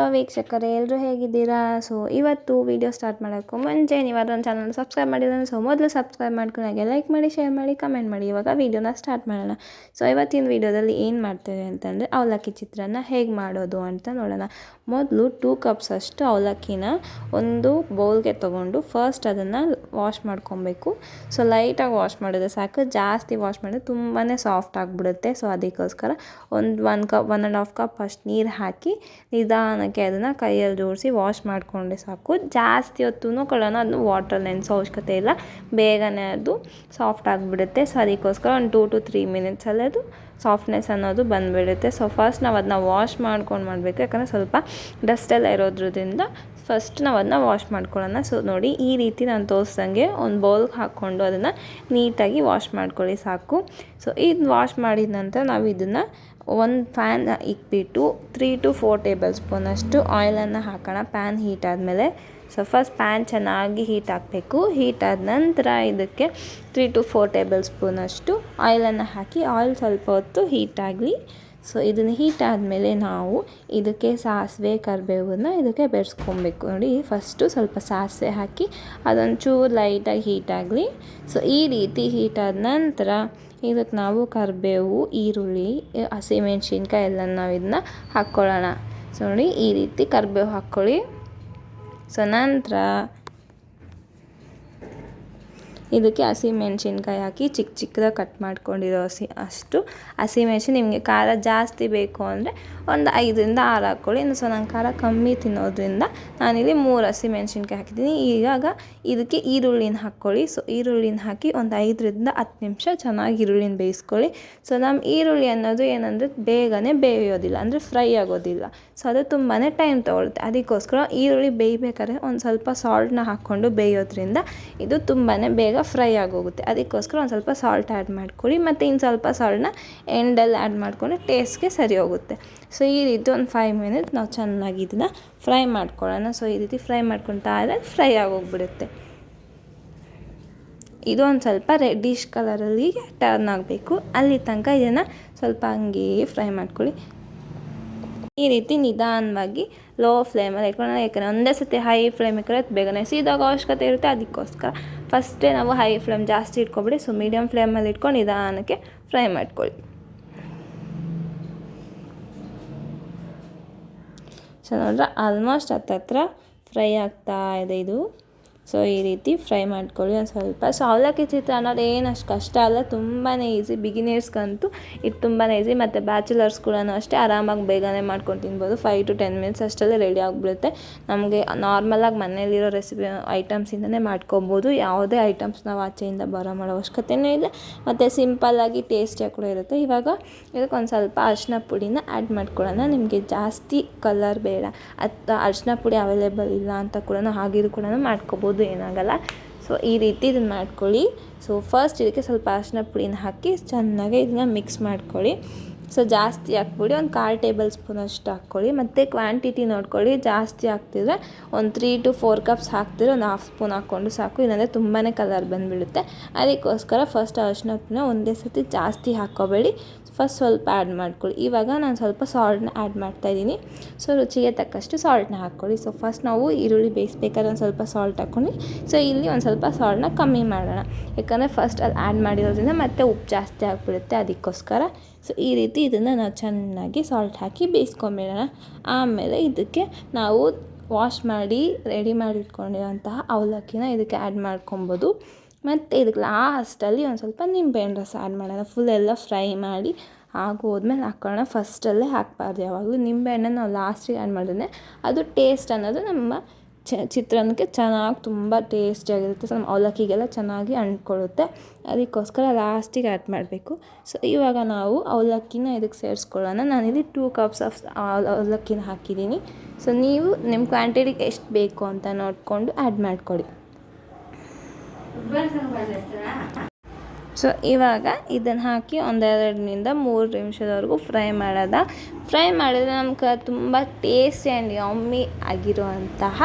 Hello ವೀಕ್ಷಕರೇ ಎಲ್ಲರೂ ಹೇಗಿದ್ದೀರಾ? ಸೊ ಇವತ್ತು ವೀಡಿಯೋ ಸ್ಟಾರ್ಟ್ ಮಾಡೋಕ್ಕೂ ಮುಂಚೆ ನೀವು ಅದೊಂದು ಚಾನಲ್ ಸಬ್ಸ್ಕ್ರೈಬ್ ಮಾಡಿದ್ರೆ ಸೊ ಮೊದಲು ಸಬ್ಸ್ಕ್ರೈಬ್ ಮಾಡ್ಕೊಂಡು ಹಾಗೆ ಲೈಕ್ ಮಾಡಿ ಶೇರ್ ಮಾಡಿ ಕಮೆಂಟ್ ಮಾಡಿ. ಇವಾಗ ವೀಡಿಯೋನ ಸ್ಟಾರ್ಟ್ ಮಾಡೋಣ. ಸೊ ಇವತ್ತಿನ ವೀಡಿಯೋದಲ್ಲಿ ಏನು ಮಾಡ್ತೇವೆ ಅಂತಂದರೆ ಅವಲಕ್ಕಿ ಚಿತ್ರಾನ್ನ ಹೇಗೆ ಮಾಡೋದು ಅಂತ ನೋಡೋಣ. ಮೊದಲು ಟೂ ಕಪ್ಸ್ ಅಷ್ಟು ಅವಲಕ್ಕಿನ ಒಂದು ಬೌಲ್ಗೆ ತೊಗೊಂಡು ಫಸ್ಟ್ ಅದನ್ನು ವಾಶ್ ಮಾಡ್ಕೊಬೇಕು. ಸೊ ಲೈಟಾಗಿ ವಾಶ್ ಮಾಡಿದ್ರೆ ಸಾಕು, ಜಾಸ್ತಿ ವಾಶ್ ಮಾಡಿದ್ರೆ ತುಂಬಾ ಸಾಫ್ಟ್ ಆಗಿಬಿಡುತ್ತೆ. ಸೊ ಅದಕ್ಕೋಸ್ಕರ ಒಂದು one cup one and half cup ಅಷ್ಟು ನೀರು ಹಾಕಿ ನಿಧಾನಕ್ಕೆ ಅದನ್ನು ಕೈಯಲ್ಲಿ ಜೋಡಿಸಿ ವಾಶ್ ಮಾಡಿಕೊಂಡ್ರೆ ಸಾಕು. ಜಾಸ್ತಿ ಹೊತ್ತು ಕಳೋಣ ಅದನ್ನು ವಾಟರ್ ನೆನೆಸೋ ಅವಶ್ಯಕತೆ ಇಲ್ಲ. ಬೇಗನೆ ಅದು ಸಾಫ್ಟ್ ಆಗಿಬಿಡುತ್ತೆ. ಸೊ ಅದಕ್ಕೋಸ್ಕರ ಒಂದು ಟೂ ಟು ತ್ರೀ ಮಿನಿಟ್ಸಲ್ಲಿ ಅದು ಸಾಫ್ಟ್ನೆಸ್ ಅನ್ನೋದು ಬಂದುಬಿಡುತ್ತೆ. ಸೊ ಫಸ್ಟ್ ನಾವು ಅದನ್ನ ವಾಶ್ ಮಾಡ್ಕೊಂಡು ಮಾಡಬೇಕು. ಯಾಕಂದರೆ ಸ್ವಲ್ಪ ಡಸ್ಟೆಲ್ಲ ಇರೋದ್ರಿಂದ ಫಸ್ಟ್ ನಾವು ಅದನ್ನ ವಾಶ್ ಮಾಡ್ಕೊಳ್ಳೋಣ. ಸೊ ನೋಡಿ ಈ ರೀತಿ ನಾನು ತೋರಿಸ್ದಂಗೆ ಒಂದು ಬೌಲ್ಗೆ ಹಾಕ್ಕೊಂಡು ಅದನ್ನು ನೀಟಾಗಿ ವಾಶ್ ಮಾಡ್ಕೊಳ್ಳಿ ಸಾಕು. ಸೊ ಇದು ವಾಶ್ ಮಾಡಿದ ನಂತರ ನಾವು ಇದನ್ನು ಒಂದು ಫ್ಯಾನ್ ಇಕ್ಬಿಟ್ಟು ತ್ರೀ ಟು ಫೋರ್ ಟೇಬಲ್ ಸ್ಪೂನಷ್ಟು ಆಯಿಲನ್ನು ಹಾಕೋಣ. ಪ್ಯಾನ್ ಹೀಟ್ ಆದಮೇಲೆ ಸೊ ಫಸ್ಟ್ ಪ್ಯಾನ್ ಚೆನ್ನಾಗಿ ಹೀಟ್ ಹಾಕಬೇಕು. ಹೀಟ್ ಆದ ನಂತರ ಇದಕ್ಕೆ ತ್ರೀ ಟು ಫೋರ್ ಟೇಬಲ್ ಸ್ಪೂನಷ್ಟು ಆಯಿಲನ್ನು ಹಾಕಿ ಆಯಿಲ್ ಸ್ವಲ್ಪ ಹೊತ್ತು ಹೀಟ್ ಆಗಲಿ. ಸೊ ಇದನ್ನು ಹೀಟ್ ಆದಮೇಲೆ ನಾವು ಇದಕ್ಕೆ ಸಾಸಿವೆ, ಕರಿಬೇವನ್ನ ಇದಕ್ಕೆ ಬೆರೆಸ್ಕೊಬೇಕು. ನೋಡಿ, ಫಸ್ಟು ಸ್ವಲ್ಪ ಸಾಸಿವೆ ಹಾಕಿ ಅದೊಂಚೂರು ಲೈಟಾಗಿ ಹೀಟ್ ಆಗಲಿ. ಸೊ ಈ ರೀತಿ ಹೀಟ್ ಆದ ನಂತರ ಇದಕ್ಕೆ ನಾವು ಕರಿಬೇವು, ಈರುಳ್ಳಿ ಹಸಿಮೆಣ್ಸಿನ್ಕಾಯಿ ಎಲ್ಲ ನಾವು ಇದನ್ನ ಹಾಕ್ಕೊಳ್ಳೋಣ ಸೊ ನೋಡಿ ಈ ರೀತಿ ಕರಿಬೇವು ಹಾಕ್ಕೊಳ್ಳಿ. ಸೊ ನಂತರ ಇದಕ್ಕೆ ಹಸಿಮೆಣ್ಸಿನ್ಕಾಯಿ ಹಾಕಿ ಚಿಕ್ಕ ಚಿಕ್ಕದಾಗಿ ಕಟ್ ಮಾಡ್ಕೊಂಡಿರೋ ಹಸಿ ಅಷ್ಟು. ಹಸಿಮೆಣ್ಸಿನ ನಿಮಗೆ ಖಾರ ಜಾಸ್ತಿ ಬೇಕು ಅಂದರೆ ಒಂದು ಐದರಿಂದ ಆರು ಹಾಕ್ಕೊಳ್ಳಿ. ಇನ್ನು ಸೊ ನಂಗೆ ಖಾರ ಕಮ್ಮಿ ತಿನ್ನೋದ್ರಿಂದ ನಾನಿಲ್ಲಿ ಮೂರು ಹಸಿಮೆಣ್ಸಿನ್ಕಾಯಿ ಹಾಕಿದ್ದೀನಿ. ಈಗಾಗ ಇದಕ್ಕೆ ಈರುಳ್ಳಿನ ಹಾಕ್ಕೊಳ್ಳಿ. ಸೊ ಈರುಳ್ಳಿನ ಹಾಕಿ ಒಂದು ಐದರಿಂದ ಹತ್ತು ನಿಮಿಷ ಚೆನ್ನಾಗಿ ಈರುಳ್ಳಿನ ಬೇಯಿಸ್ಕೊಳ್ಳಿ. ಸೊ ನಮ್ಮ ಈರುಳ್ಳಿ ಅನ್ನೋದು ಏನಂದರೆ ಬೇಗನೆ ಬೇಯೋದಿಲ್ಲ, ಅಂದರೆ ಫ್ರೈ ಆಗೋದಿಲ್ಲ. ಸೊ ಅದು ತುಂಬಾ ಟೈಮ್ ತೊಗೊಳುತ್ತೆ. ಅದಕ್ಕೋಸ್ಕರ ಈರುಳ್ಳಿ ಬೇಯಬೇಕಾದ್ರೆ ಒಂದು ಸ್ವಲ್ಪ ಸಾಲ್ಟ್ನ ಹಾಕ್ಕೊಂಡು ಬೇಯೋದ್ರಿಂದ ಇದು ತುಂಬಾ ಬೇಗ ಫ್ರೈ ಆಗೋಗುತ್ತೆ. ಅದಕ್ಕೋಸ್ಕರ ಒಂದು ಸ್ವಲ್ಪ ಸಾಲ್ಟ್ ಆ್ಯಡ್ ಮಾಡ್ಕೊಳ್ಳಿ. ಮತ್ತು ಇನ್ನು ಸ್ವಲ್ಪ ಸಾಲ್ಟ್ನ ಎಂಡಲ್ಲಿ ಆ್ಯಡ್ ಮಾಡಿಕೊಂಡು ಟೇಸ್ಟ್ಗೆ ಸರಿ ಹೋಗುತ್ತೆ. ಸೊ ಈ ರೀತಿ ಒಂದು ಫೈವ್ ಮಿನಿಟ್ ನಾವು ಚೆನ್ನಾಗಿ ಇದನ್ನು ಫ್ರೈ ಮಾಡ್ಕೊಳ್ಳೋಣ. ಸೊ ಈ ರೀತಿ ಫ್ರೈ ಮಾಡ್ಕೊತಾ ಇದ್ದರೆ ಫ್ರೈ ಆಗೋಗ್ಬಿಡುತ್ತೆ. ಇದು ಒಂದು ಸ್ವಲ್ಪ ರೆಡ್ಡಿಶ್ ಕಲರಲ್ಲಿ ಟರ್ನ್ ಆಗಬೇಕು. ಅಲ್ಲಿ ತನಕ ಇದನ್ನು ಸ್ವಲ್ಪ ಹಂಗೆ ಫ್ರೈ ಮಾಡ್ಕೊಳ್ಳಿ. ಈ ರೀತಿ ನಿಧಾನವಾಗಿ ಲೋ ಫ್ಲೇಮಲ್ಲಿ ಇಟ್ಕೊಂಡು ಯಾಕಂದರೆ ಒಂದೇ ಸತಿ ಹೈ ಫ್ಲೇಮ್ ಇಕ್ಕರೆ ಬೇಗನೆ ಸೀದಾಗ ಅವಶ್ಯಕತೆ ಇರುತ್ತೆ. ಅದಕ್ಕೋಸ್ಕರ ಫಸ್ಟೇ ನಾವು ಹೈ ಫ್ಲೇಮ್ ಜಾಸ್ತಿ ಇಟ್ಕೊಬಿಡಿ ಸೊ ಮೀಡಿಯಮ್ ಫ್ಲೇಮಲ್ಲಿ ಇಟ್ಕೊಂಡು ನಿಧಾನಕ್ಕೆ ಫ್ರೈ ಮಾಡ್ಕೊಳ್ಳಿ. ಸೊ ನೋಡ್ರೆ ಆಲ್ಮೋಸ್ಟ್ ಹತ್ತತ್ರ ಫ್ರೈ ಆಗ್ತಾ ಇದೆ ಇದು. ಸೊ ಈ ರೀತಿ ಫ್ರೈ ಮಾಡ್ಕೊಳ್ಳಿ ಒಂದು ಸ್ವಲ್ಪ. ಸೊ ಅವಲಕ್ಕಿ ಚಿತ್ರಾನ್ನ ಏನು ಅಷ್ಟು ಕಷ್ಟ ಅಲ್ಲ ತುಂಬಾ ಈಸಿ ಬಿಗಿನರ್ಸ್ಗಂತೂ ಇದು ತುಂಬಾ ಈಸಿ ಮತ್ತು ಬ್ಯಾಚುಲರ್ಸ್ ಕೂಡ ಅಷ್ಟೇ ಆರಾಮಾಗಿ ಬೇಗನೆ ಮಾಡ್ಕೊಂಡು ತಿನ್ಬೋದು. ಫೈವ್ ಟು ಟೆನ್ ಮಿನಿಟ್ಸ್ ಅಷ್ಟಲ್ಲೇ ರೆಡಿ ಆಗಿಬಿಡುತ್ತೆ. ನಮಗೆ ನಾರ್ಮಲಾಗಿ ಮನೆಯಲ್ಲಿರೋ ರೆಸಿಪಿ ಐಟಮ್ಸಿಂದನೇ ಮಾಡ್ಕೊಬೋದು. ಯಾವುದೇ ಐಟಮ್ಸ್ ನಾವು ಆಚೆಯಿಂದ ಬರೋ ಮಾಡೋ ಅವಶ್ಯಕತೆಯೂ ಇಲ್ಲ. ಮತ್ತು ಸಿಂಪಲ್ಲಾಗಿ ಟೇಸ್ಟಿಯಾಗಿ ಕೂಡ ಇರುತ್ತೆ. ಇವಾಗ ಇದಕ್ಕೆ ಒಂದು ಸ್ವಲ್ಪ ಅರಿಶಿನ ಪುಡಿನ ಆ್ಯಡ್ ಮಾಡ್ಕೊಳ್ಳೋಣ. ನಿಮಗೆ ಜಾಸ್ತಿ ಕಲರ್ ಬೇಡ. ಅಥವಾ ಅರಿಶಿನ ಪುಡಿ ಅವೈಲೇಬಲ್ ಇಲ್ಲ ಅಂತ ಕೂಡ ಹಾಗಿರು ಕೂಡ ಮಾಡ್ಕೊಬೋದು. ಏನಾಗಲ್ಲ. ಸೊ ಈ ರೀತಿ ಇದನ್ನು ಮಾಡ್ಕೊಳ್ಳಿ. ಸೊ ಫಸ್ಟ್ ಇದಕ್ಕೆ ಸ್ವಲ್ಪ ಅರಿಶಿನ ಪುಡಿನ ಹಾಕಿ ಚೆನ್ನಾಗಿ ಇದನ್ನ ಮಿಕ್ಸ್ ಮಾಡ್ಕೊಳ್ಳಿ. ಸೊ ಜಾಸ್ತಿ ಹಾಕ್ಬಿಡಿ. ಒಂದು ಕಾಲು ಟೇಬಲ್ ಸ್ಪೂನ್ ಅಷ್ಟು ಹಾಕ್ಕೊಳ್ಳಿ. ಮತ್ತು ಕ್ವಾಂಟಿಟಿ ನೋಡ್ಕೊಳ್ಳಿ. ಜಾಸ್ತಿ ಹಾಕ್ತಿದ್ರೆ ಒಂದು ತ್ರೀ ಟು ಫೋರ್ ಕಪ್ಸ್ ಹಾಕ್ತಿದ್ರೆ ಒಂದು ಹಾಫ್ ಸ್ಪೂನ್ ಹಾಕ್ಕೊಂಡು ಸಾಕು. ಇಲ್ಲಾಂದರೆ ತುಂಬಾ ಕಲರ್ ಬಂದುಬಿಡುತ್ತೆ. ಅದಕ್ಕೋಸ್ಕರ ಫಸ್ಟ್ ಅರಿಶಿನ ಪುಡಿನ ಒಂದೇ ಸರ್ತಿ ಜಾಸ್ತಿ ಹಾಕ್ಕೋಬೇಡಿ. ಫಸ್ಟ್ ಸ್ವಲ್ಪ ಆ್ಯಡ್ ಮಾಡ್ಕೊಳ್ಳಿ ಇವಾಗ ನಾನು ಸ್ವಲ್ಪ ಸಾಲ್ಟ್ನ ಆ್ಯಡ್ ಮಾಡ್ತಾಯಿದ್ದೀನಿ ಸೊ ರುಚಿಗೆ ತಕ್ಕಷ್ಟು ಸಾಲ್ಟ್ನ ಹಾಕ್ಕೊಳ್ಳಿ ಸೊ ಫಸ್ಟ್ ನಾವು ಈರುಳ್ಳಿ ಬೇಯಿಸ್ಬೇಕಾದ್ರೆ ಒಂದು ಸ್ವಲ್ಪ ಸಾಲ್ಟ್ ಹಾಕ್ಕೊಂಡು ಸೊ ಇಲ್ಲಿ ಒಂದು ಸ್ವಲ್ಪ ಸಾಲ್ಟ್ನ ಕಮ್ಮಿ ಮಾಡೋಣ. ಯಾಕಂದರೆ ಫಸ್ಟ್ ಅಲ್ಲಿ ಆ್ಯಡ್ ಮಾಡಿರೋದ್ರಿಂದ ಮತ್ತೆ ಉಪ್ಪು ಜಾಸ್ತಿ ಆಗಿಬಿಡುತ್ತೆ ಅದಕ್ಕೋಸ್ಕರ. ಸೊ ಈ ರೀತಿ ಇದನ್ನು ನಾವು ಚೆನ್ನಾಗಿ ಸಾಲ್ಟ್ ಹಾಕಿ ಬೇಯಿಸ್ಕೊಂಬಿಡೋಣ. ಆಮೇಲೆ ಇದಕ್ಕೆ ನಾವು ವಾಶ್ ಮಾಡಿ ರೆಡಿ ಮಾಡಿ ಇಟ್ಕೊಂಡಿರೋಂತಹ ಅವಲಕ್ಕಿನ ಇದಕ್ಕೆ ಆ್ಯಡ್ ಮಾಡ್ಕೊಬೋದು. ಮತ್ತು ಇದಕ್ಕೆ ಲಾಸ್ಟಲ್ಲಿ ಒಂದು ಸ್ವಲ್ಪ ನಿಂಬೆಹಣ್ಣು ರಸ ಆ್ಯಡ್ ಮಾಡೋಣ. ಫುಲ್ ಎಲ್ಲ ಫ್ರೈ ಮಾಡಿ ಆಗೋದ್ಮೇಲೆ ಹಾಕೋಣ ಫಸ್ಟಲ್ಲೇ ಹಾಕಬಾರ್ದು ಯಾವಾಗಲೂ. ನಿಂಬೆಹಣ್ಣನ್ನು ನಾವು ಲಾಸ್ಟಿಗೆ ಆ್ಯಡ್ ಮಾಡಿದ್ರೆ ಅದು ಟೇಸ್ಟ್ ಅನ್ನೋದು ನಮ್ಮ ಚಿತ್ರಾನ್ನಕ್ಕೆ ಚೆನ್ನಾಗಿ ತುಂಬ ಟೇಸ್ಟಿಯಾಗಿರುತ್ತೆ ಸೊ, ನಮ್ಮ ಅವಲಕ್ಕಿಗೆಲ್ಲ ಚೆನ್ನಾಗಿ ಅಂಟ್ಕೊಳ್ಳುತ್ತೆ. ಅದಕ್ಕೋಸ್ಕರ ಲಾಸ್ಟಿಗೆ ಆ್ಯಡ್ ಮಾಡಬೇಕು. ಸೊ ಇವಾಗ ನಾವು ಅವಲಕ್ಕಿನ ಇದಕ್ಕೆ ಸೇರಿಸ್ಕೊಳ್ಳೋಣ. ನಾನಿಲ್ಲಿ ಟೂ ಕಪ್ಸ್ ಆಫ್ ಅವಲಕ್ಕಿನ ಹಾಕಿದ್ದೀನಿ. ಸೊ ನೀವು ನಿಮ್ಮ ಕ್ವಾಂಟಿಟಿಗೆ ಎಷ್ಟು ಬೇಕು ಅಂತ ನೋಡಿಕೊಂಡು ಆ್ಯಡ್ ಮಾಡ್ಕೊಳ್ಳಿ. 무관상 받았어. ಸೊ ಇವಾಗ ಇದನ್ನು ಹಾಕಿ ಒಂದೆರಡರಿಂದ ಮೂರು ನಿಮಿಷದವರೆಗೂ ಫ್ರೈ ಮಾಡೋದ. ಫ್ರೈ ಮಾಡಿದ್ರೆ ನಮ್ಗೆ ತುಂಬ ಟೇಸ್ಟಿ ಆ್ಯಂಡ್ ಯಮ್ಮಿ ಆಗಿರುವಂತಹ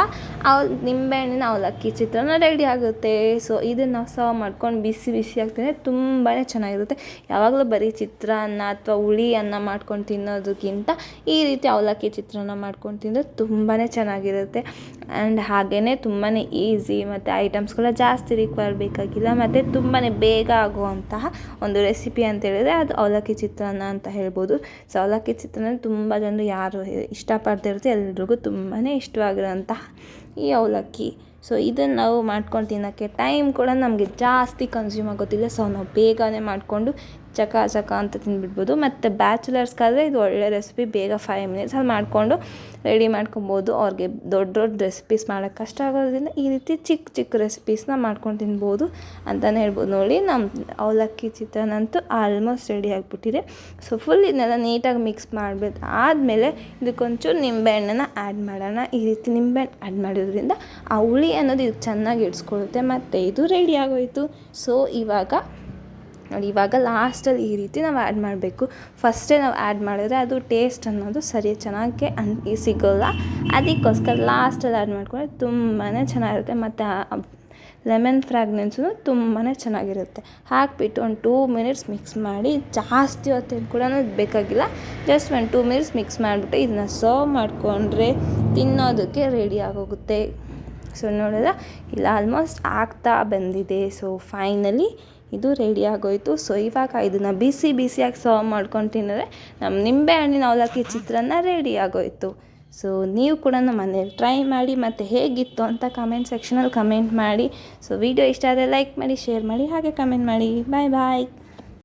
ಅವ್ ನಿಂಬೆಹಣ್ಣಿನ ಅವಲಕ್ಕಿ ಚಿತ್ರಾನ್ನ ರೆಡಿ ಆಗುತ್ತೆ. ಸೊ ಇದನ್ನು ನಾವು ಸರ್ವ್ ಮಾಡ್ಕೊಂಡು ಬಿಸಿ ಬಿಸಿ ಆಗ್ತದೆ ತುಂಬಾ ಚೆನ್ನಾಗಿರುತ್ತೆ. ಯಾವಾಗಲೂ ಬರೀ ಚಿತ್ರಾನ್ನ ಅಥವಾ ಹುಳಿ ಅನ್ನ ಮಾಡ್ಕೊಂಡು ತಿನ್ನೋದಕ್ಕಿಂತ ಈ ರೀತಿ ಅವಲಕ್ಕಿ ಚಿತ್ರಾನ್ನ ಮಾಡ್ಕೊಂಡು ತಿಂದರೆ ತುಂಬಾ ಚೆನ್ನಾಗಿರುತ್ತೆ. ಆ್ಯಂಡ್ ಹಾಗೆಯೇ ತುಂಬಾ ಈಸಿ ಮತ್ತು ಐಟಮ್ಸ್ಗಳ ಜಾಸ್ತಿ ರಿಕ್ವೈರ್ ಬೇಕಾಗಿಲ್ಲ. ಮತ್ತು ತುಂಬಾ ಬೇಗ ಆಗುವಂತಹ ಒಂದು ರೆಸಿಪಿ ಅಂತ ಹೇಳಿದರೆ ಅದು ಅವಲಕ್ಕಿ ಚಿತ್ರಾನ್ನ ಅಂತ ಹೇಳ್ಬೋದು. ಸೊ ಅವಲಕ್ಕಿ ಚಿತ್ರಾನ್ನ ತುಂಬ ಜನರು ಯಾರು ಇಷ್ಟಪಡ್ತಾ ಇರುತ್ತೆ, ಎಲ್ರಿಗೂ ತುಂಬಾ ಇಷ್ಟವಾಗಿರೋಂತಹ ಈ ಅವಲಕ್ಕಿ. ಸೊ ಇದನ್ನು ನಾವು ಮಾಡ್ಕೊಂಡು ತಿನ್ನೋಕ್ಕೆ ಟೈಮ್ ಕೂಡ ನಮಗೆ ಜಾಸ್ತಿ ಕನ್ಸ್ಯೂಮ್ ಆಗೋದಿಲ್ಲ. ಸೊ ನಾವು ಬೇಗನೆ ಮಾಡಿಕೊಂಡು ಚಕ ಚಕ ಅಂತ ತಿಂದ್ಬಿಡ್ಬೋದು. ಮತ್ತು ಬ್ಯಾಚುಲರ್ಸ್ಗಾದರೆ ಇದು ಒಳ್ಳೆ ರೆಸಿಪಿ ಬೇಗ ಫೈವ್ ಮಿನಿಟ್ಸಲ್ಲಿ ಮಾಡಿಕೊಂಡು ರೆಡಿ ಮಾಡ್ಕೊಬೋದು. ಅವ್ರಿಗೆ ದೊಡ್ಡ ದೊಡ್ಡ ರೆಸಿಪೀಸ್ ಮಾಡೋಕ್ಕೆ ಕಷ್ಟ ಆಗೋದ್ರಿಂದ ಈ ರೀತಿ ಚಿಕ್ಕ ಚಿಕ್ಕ ರೆಸಿಪೀಸ್ನ ಮಾಡ್ಕೊಂಡು ತಿನ್ಬೋದು ಅಂತಲೇ ಹೇಳ್ಬೋದು. ನೋಡಿ ನಮ್ಮ ಅವಲಕ್ಕಿ ಚಿತ್ರನಂತೂ ಆಲ್ಮೋಸ್ಟ್ ರೆಡಿ ಆಗಿಬಿಟ್ಟಿದೆ. ಸೊ ಫುಲ್ ಇದನ್ನೆಲ್ಲ ನೀಟಾಗಿ ಮಿಕ್ಸ್ ಮಾಡಬೇಕು ಆದಮೇಲೆ ಇದಕ್ಕೊಂಚೂರು ನಿಂಬೆಹಣ್ಣನ್ನು ಆ್ಯಡ್ ಮಾಡೋಣ. ಈ ರೀತಿ ನಿಂಬೆಹಣ್ಣು ಆ್ಯಡ್ ಮಾಡೋದ್ರಿಂದ ಆ ಹುಳಿ ಅನ್ನೋದು ಇದು ಚೆನ್ನಾಗಿ ಇಡ್ಸ್ಕೊಳ್ಳುತ್ತೆ ಮತ್ತು ಇದು ರೆಡಿ ಆಗೋಯಿತು. ಸೊ ಇವಾಗ ನೋಡಿ, ಇವಾಗ ಲಾಸ್ಟಲ್ಲಿ ಈ ರೀತಿ ನಾವು ಆ್ಯಡ್ ಮಾಡಬೇಕು. ಫಸ್ಟೇ ನಾವು ಆ್ಯಡ್ ಮಾಡಿದ್ರೆ ಅದು ಟೇಸ್ಟ್ ಅನ್ನೋದು ಸರಿ ಚೆನ್ನಾಗಿ ಅನ್ ಸಿಗೋಲ್ಲ. ಅದಕ್ಕೋಸ್ಕರ ಲಾಸ್ಟಲ್ಲಿ ಆ್ಯಡ್ ಮಾಡ್ಕೊಂಡ್ರೆ ತುಂಬಾ ಚೆನ್ನಾಗಿರುತ್ತೆ. ಮತ್ತು ಲೆಮನ್ ಫ್ರಾಗ್ನೆನ್ಸು ತುಂಬಾ ಚೆನ್ನಾಗಿರುತ್ತೆ. ಹಾಕಿಬಿಟ್ಟು ಒಂದು ಟೂ ಮಿನಿಟ್ಸ್ ಮಿಕ್ಸ್ ಮಾಡಿ, ಜಾಸ್ತಿ ಹೊತ್ತೇನು ಕೂಡ ಬೇಕಾಗಿಲ್ಲ. ಜಸ್ಟ್ ಒಂದು ಟೂ ಮಿನಿಟ್ಸ್ ಮಿಕ್ಸ್ ಮಾಡಿಬಿಟ್ಟು ಇದನ್ನ ಸರ್ವ್ ಮಾಡಿಕೊಂಡ್ರೆ ತಿನ್ನೋದಕ್ಕೆ ರೆಡಿ ಆಗೋಗುತ್ತೆ. ಸೊ ನೋಡಿದ್ರೆ? ಇಲ್ಲ ಆಲ್ಮೋಸ್ಟ್ ಆಗ್ತಾ ಬಂದಿದೆ. ಸೊ ಫೈನಲಿ ಇದು ರೆಡಿ ಆಗೋಯಿತು. ಸೊ ಇವಾಗ ಇದನ್ನು ಬಿಸಿ ಬಿಸಿಯಾಗಿ ಸರ್ವ್ ಮಾಡ್ಕೊಂಡು ತಿನ್ನಿದ್ರೆ ನಮ್ಮ ನಿಂಬೆ ಹಣ್ಣಿನ ಅವಲಕ್ಕಿ ಚಿತ್ರಾನ್ನ ರೆಡಿ ಆಗೋಯಿತು. ಸೊ ನೀವು ಕೂಡ ನಮ್ಮ ಮನೇಲಿ ಟ್ರೈ ಮಾಡಿ ಮತ್ತು ಹೇಗಿತ್ತು ಅಂತ ಕಮೆಂಟ್ ಸೆಕ್ಷನಲ್ಲಿ ಕಮೆಂಟ್ ಮಾಡಿ. ಸೊ ವಿಡಿಯೋ ಇಷ್ಟ ಆದರೆ ಲೈಕ್ ಮಾಡಿ ಶೇರ್ ಮಾಡಿ, ಹಾಗೆ ಕಮೆಂಟ್ ಮಾಡಿ. ಬಾಯ್ ಬಾಯ್